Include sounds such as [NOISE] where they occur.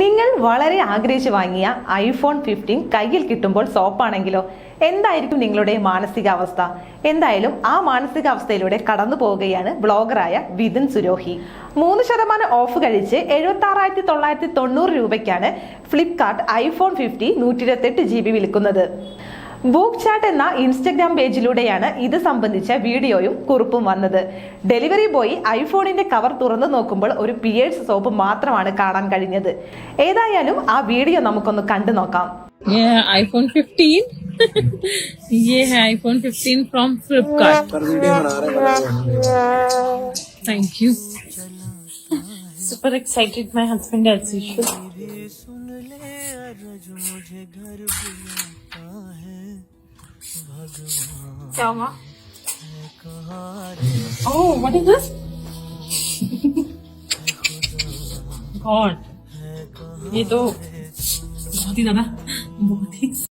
നിങ്ങൾ വളരെ ആഗ്രഹിച്ച് വാങ്ങിയ ഐഫോൺ ഫിഫ്റ്റീൻ കയ്യിൽ കിട്ടുമ്പോൾ സോപ്പാണെങ്കിലോ? എന്തായിരിക്കും നിങ്ങളുടെ മാനസികാവസ്ഥ? എന്തായാലും ആ മാനസികാവസ്ഥയിലൂടെ കടന്നു പോവുകയാണ് ബ്ലോഗറായ വിതിൻ സുരോഹി. മൂന്ന് ശതമാനം ഓഫ് കഴിച്ച് എഴുപത്തി ആറായിരത്തി തൊള്ളായിരത്തി തൊണ്ണൂറ് രൂപയ്ക്കാണ് ഫ്ലിപ്കാർട്ട് ഐഫോൺ ഫിഫ്റ്റി നൂറ്റി ഇരുപത്തെട്ട് ജി ബി വിൽക്കുന്നത്. ബുക്ക് ചാറ്റ് എന്ന ഇൻസ്റ്റഗ്രാം പേജിലൂടെയാണ് ഇത് സംബന്ധിച്ച വീഡിയോയും കുറിപ്പും വന്നത്. ഡെലിവറി ബോയ് ഐഫോണിന്റെ കവർ തുറന്നു നോക്കുമ്പോൾ ഒരു പിയേഴ്സ് സോപ്പ് മാത്രമാണ് കാണാൻ കഴിഞ്ഞത്. ഏതായാലും ആ വീഡിയോ നമുക്കൊന്ന് കണ്ടു നോക്കാം. ഐഫോൺ ഫിഫ്റ്റീൻ ये है iPhone 15 [LAUGHS] from Flipkart. Thank you. अरज मुझे घर बुलाता है भगवान क्या ये तो बहुत ही ज़्यादा बहुत ही